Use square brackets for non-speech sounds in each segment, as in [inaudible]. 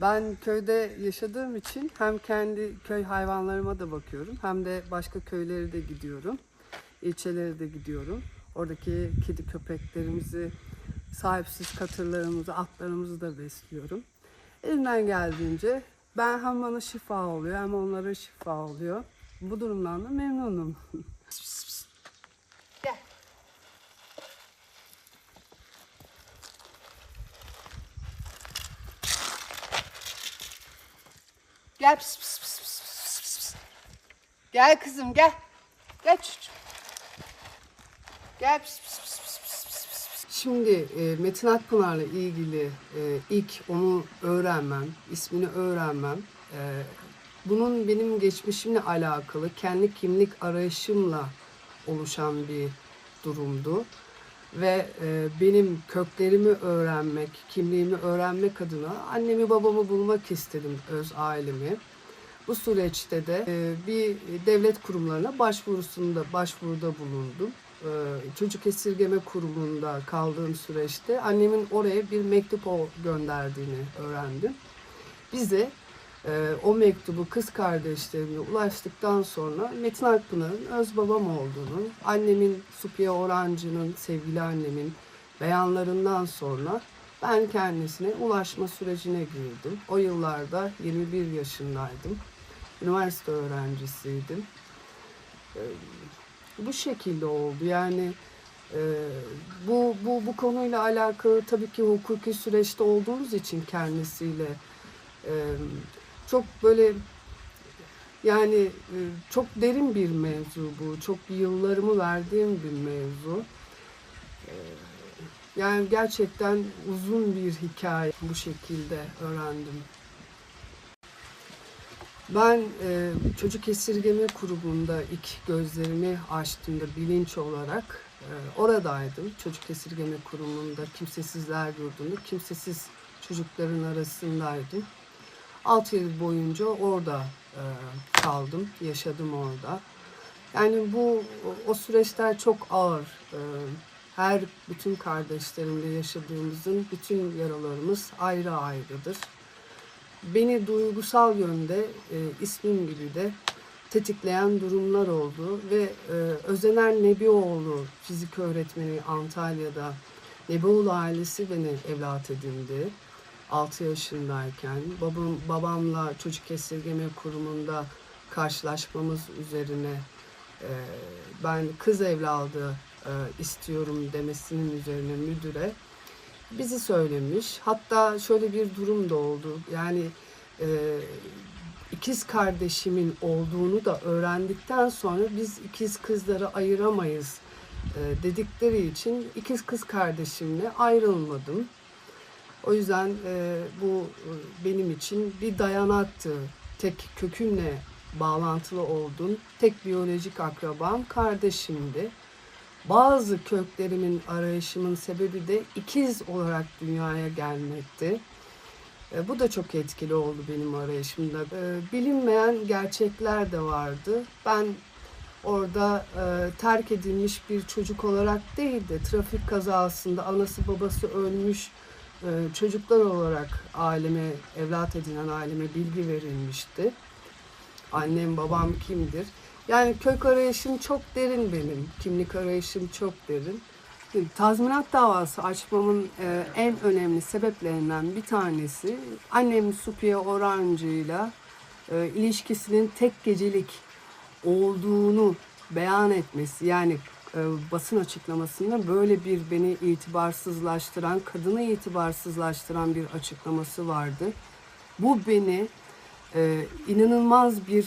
Ben köyde yaşadığım için hem kendi köy hayvanlarıma da bakıyorum hem de başka köylere de gidiyorum. ilçelere de gidiyorum. Oradaki kedi köpeklerimizi, sahipsiz katırlarımızı, atlarımızı da besliyorum. Elimden geldiğince ben hem bana şifa oluyor hem onlara şifa oluyor. Bu durumdan da memnunum. [laughs] Gel pıs pıs pıs pıs pıs pıs pıs. Gel kızım gel. Gel çocuğum. Gel pıs pıs pıs pıs pıs pıs pıs. Şimdi e, Metin Akpınar'la ilgili e, ilk onu öğrenmem, ismini öğrenmem, e, bunun benim geçmişimle alakalı, kendi kimlik arayışımla oluşan bir durumdu. Ve e, benim köklerimi öğrenmek, kimliğimi öğrenmek adına annemi babamı bulmak istedim, öz ailemi. Bu süreçte de e, bir devlet kurumlarına başvurusunda başvuruda bulundum. E, Çocuk Esirgeme Kurumu'nda kaldığım süreçte annemin oraya bir mektup gönderdiğini öğrendim. Bize e, o mektubu kız kardeşlerime ulaştıktan sonra Metin Akpınar'ın öz babam olduğunu, annemin Supiye Orancı'nın, sevgili annemin beyanlarından sonra ben kendisine ulaşma sürecine girdim. O yıllarda 21 yaşındaydım. Üniversite öğrencisiydim. Ee, Bu şekilde oldu. Yani e, bu, bu, bu konuyla alakalı tabii ki hukuki süreçte olduğumuz için kendisiyle e, çok böyle yani e, çok derin bir mevzu bu. Çok yıllarımı verdiğim bir mevzu. E, Yani gerçekten uzun bir hikaye bu şekilde öğrendim. Ben e, çocuk esirgeme kurumunda ilk gözlerimi açtığımda bilinç olarak e, oradaydım. Çocuk esirgeme kurumunda kimsesizler yurdunda kimsesiz çocukların arasındaydım. 6 yıl boyunca orada e, kaldım, yaşadım orada. Yani bu o süreçler çok ağır. E, her bütün kardeşlerimle yaşadığımızın bütün yaralarımız ayrı ayrıdır beni duygusal yönde e, ismim gibi de tetikleyen durumlar oldu ve e, Özener Nebioğlu fizik öğretmeni Antalya'da Nebioğlu ailesi beni evlat edindi. 6 yaşındayken babam babamla çocuk esirgeme kurumunda karşılaşmamız üzerine e, ben kız evladı e, istiyorum demesinin üzerine müdüre bizi söylemiş. Hatta şöyle bir durum da oldu. Yani e, ikiz kardeşimin olduğunu da öğrendikten sonra biz ikiz kızları ayıramayız e, dedikleri için ikiz kız kardeşimle ayrılmadım. O yüzden e, bu e, benim için bir dayanaktı. Tek kökümle bağlantılı olduğum tek biyolojik akrabam kardeşimdi. Bazı köklerimin arayışımın sebebi de ikiz olarak dünyaya gelmekti. E, bu da çok etkili oldu benim arayışımda. E, bilinmeyen gerçekler de vardı. Ben orada e, terk edilmiş bir çocuk olarak değil de trafik kazasında anası babası ölmüş çocuklar olarak aileme, evlat edinen aileme bilgi verilmişti. Annem babam kimdir? Yani kök arayışım çok derin benim. Kimlik arayışım çok derin. Tazminat davası açmamın e, en önemli sebeplerinden bir tanesi annem Supiye Orancı'yla e, ilişkisinin tek gecelik olduğunu beyan etmesi. Yani basın açıklamasında böyle bir beni itibarsızlaştıran, kadını itibarsızlaştıran bir açıklaması vardı. Bu beni e, inanılmaz bir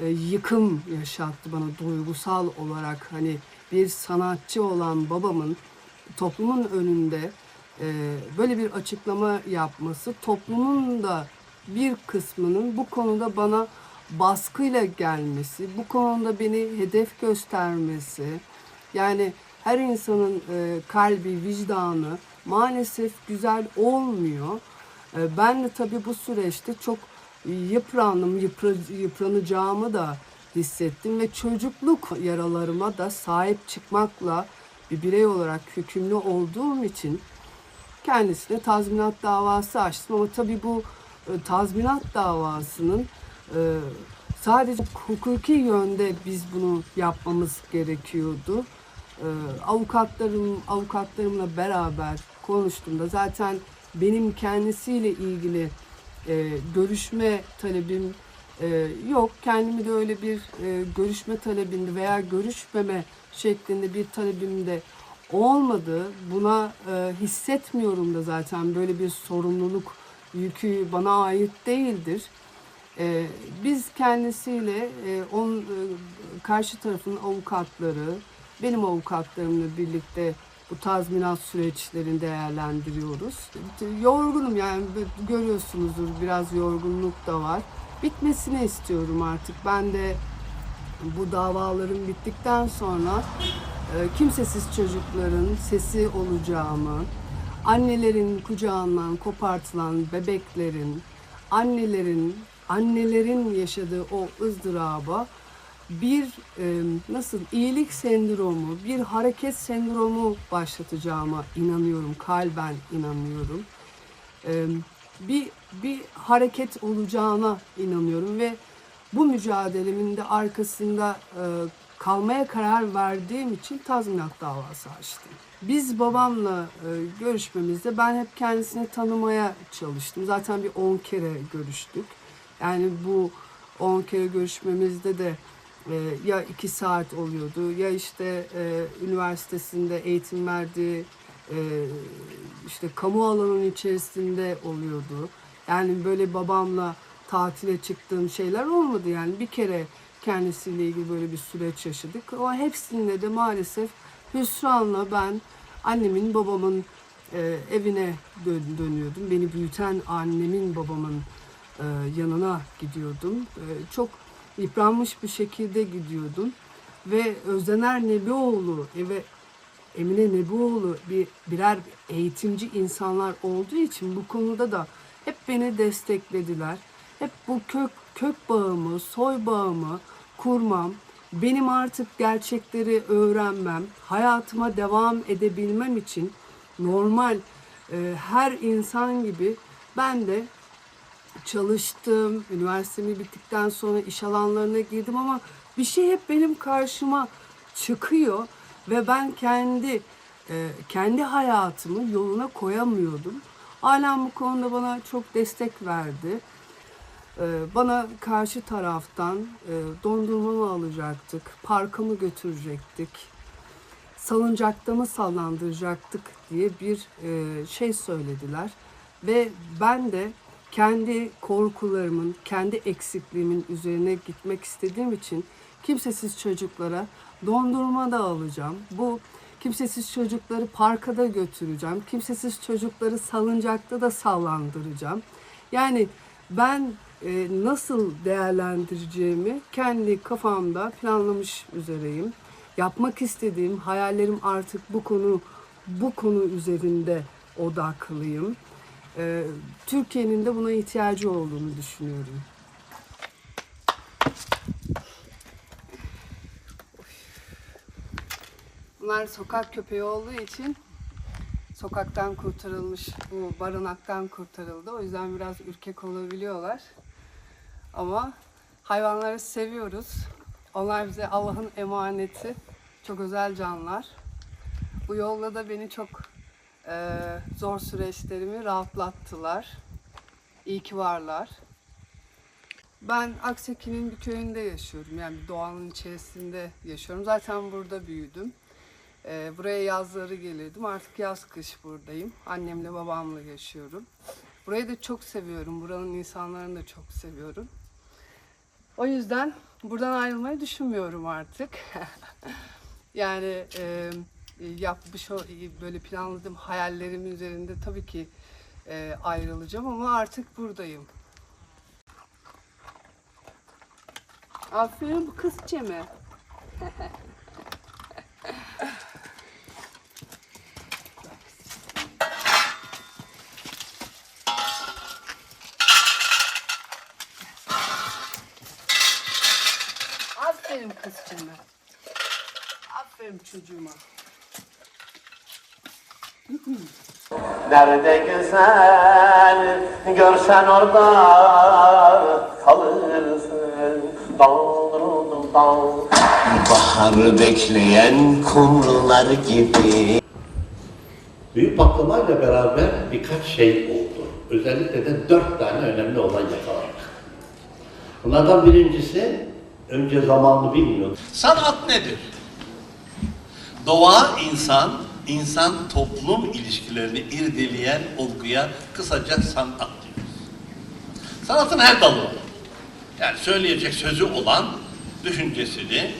e, yıkım yaşattı bana duygusal olarak hani bir sanatçı olan babamın toplumun önünde e, böyle bir açıklama yapması toplumun da bir kısmının bu konuda bana baskıyla gelmesi, bu konuda beni hedef göstermesi, yani her insanın e, kalbi, vicdanı maalesef güzel olmuyor. E, ben de tabii bu süreçte çok yıprandım, yıpra- yıpranacağımı da hissettim ve çocukluk yaralarıma da sahip çıkmakla bir birey olarak hükümlü olduğum için kendisine tazminat davası açtım ama tabii bu e, tazminat davasının e, sadece hukuki yönde biz bunu yapmamız gerekiyordu. E, avukatlarım avukatlarımla beraber konuştuğumda zaten benim kendisiyle ilgili e, görüşme talebim e, yok. Kendimi de öyle bir e, görüşme talebinde veya görüşmeme şeklinde bir talebim de olmadı. Buna e, hissetmiyorum da zaten böyle bir sorumluluk yükü bana ait değildir. E, biz kendisiyle e, on, e, karşı tarafın avukatları, benim avukatlarımla birlikte bu tazminat süreçlerini değerlendiriyoruz. Yorgunum yani görüyorsunuzdur biraz yorgunluk da var. Bitmesini istiyorum artık. Ben de bu davaların bittikten sonra e, kimsesiz çocukların sesi olacağımı, annelerin kucağından kopartılan bebeklerin, annelerin annelerin yaşadığı o ızdıraba bir e, nasıl iyilik sendromu, bir hareket sendromu başlatacağıma inanıyorum, kalben inanıyorum. E, bir bir hareket olacağına inanıyorum ve bu mücadelemin de arkasında e, kalmaya karar verdiğim için tazminat davası açtım. Biz babamla e, görüşmemizde ben hep kendisini tanımaya çalıştım. Zaten bir 10 kere görüştük. Yani bu 10 kere görüşmemizde de e, ya 2 saat oluyordu ya işte e, üniversitesinde eğitim verdiği e, işte kamu alanının içerisinde oluyordu. Yani böyle babamla tatile çıktığım şeyler olmadı yani bir kere kendisiyle ilgili böyle bir süreç yaşadık. O hepsinde de maalesef hüsranla ben annemin babamın e, evine dön- dönüyordum. Beni büyüten annemin babamın e, yanına gidiyordum. E, çok yıpranmış bir şekilde gidiyordum. Ve Özdener Nebioğlu ve Emine Nebioğlu bir birer eğitimci insanlar olduğu için bu konuda da hep beni desteklediler. Hep bu kök kök bağımı, soy bağımı kurmam, benim artık gerçekleri öğrenmem, hayatıma devam edebilmem için normal e, her insan gibi ben de çalıştım. Üniversitemi bittikten sonra iş alanlarına girdim ama bir şey hep benim karşıma çıkıyor ve ben kendi e, kendi hayatımı yoluna koyamıyordum. Ailem bu konuda bana çok destek verdi. E, bana karşı taraftan e, dondurmamı alacaktık, parka mı götürecektik, salıncakta mı sallandıracaktık diye bir e, şey söylediler. Ve ben de kendi korkularımın, kendi eksikliğimin üzerine gitmek istediğim için kimsesiz çocuklara dondurma da alacağım. Bu kimsesiz çocukları parka da götüreceğim. Kimsesiz çocukları salıncakta da sallandıracağım. Yani ben e, nasıl değerlendireceğimi kendi kafamda planlamış üzereyim. Yapmak istediğim hayallerim artık bu konu bu konu üzerinde odaklıyım. E, Türkiye'nin de buna ihtiyacı olduğunu düşünüyorum. Bunlar sokak köpeği olduğu için sokaktan kurtarılmış, bu barınaktan kurtarıldı. O yüzden biraz ürkek olabiliyorlar. Ama hayvanları seviyoruz. Onlar bize Allah'ın emaneti. Çok özel canlar. Bu yolda da beni çok zor süreçlerimi rahatlattılar. İyi ki varlar. Ben Akseki'nin bir köyünde yaşıyorum. Yani bir doğanın içerisinde yaşıyorum. Zaten burada büyüdüm. Ee, buraya yazları gelirdim. Artık yaz kış buradayım. Annemle babamla yaşıyorum. Burayı da çok seviyorum. Buranın insanlarını da çok seviyorum. O yüzden buradan ayrılmayı düşünmüyorum artık. [laughs] yani e, yapmış o böyle planladığım hayallerim üzerinde tabii ki e, ayrılacağım ama artık buradayım. Aferin bu kız Cem'e. Aferin kız Cem'e. Aferin çocuğuma. Nerede güzel görsen orada kalırsın dal dal dal Bahar bekleyen kumrular gibi Büyük patlamayla beraber birkaç şey oldu. Özellikle de dört tane önemli olay yakaladık. Bunlardan birincisi, önce zamanını bilmiyorduk. Sanat nedir? Doğa insan, insan toplum ilişkilerini irdeleyen olguya kısaca sanat diyoruz. Sanatın her dalı var. Yani söyleyecek sözü olan düşüncesini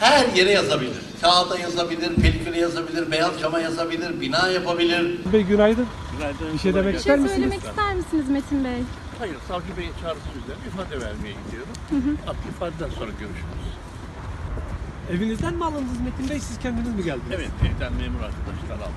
her yere yazabilir. Kağıda yazabilir, peliküle yazabilir, beyaz cama yazabilir, bina yapabilir. Bey günaydın. Günaydın. Bir şey demek Bir ister şey misiniz? söylemek ister misiniz Metin Bey? Hayır, savcı bey çağrısı üzerine ifade vermeye gidiyorum. Artık ifadeden sonra görüşürüz. Evinizden mi alındınız Metin Bey? Siz kendiniz mi geldiniz? Evet, evden memur arkadaşlar aldılar.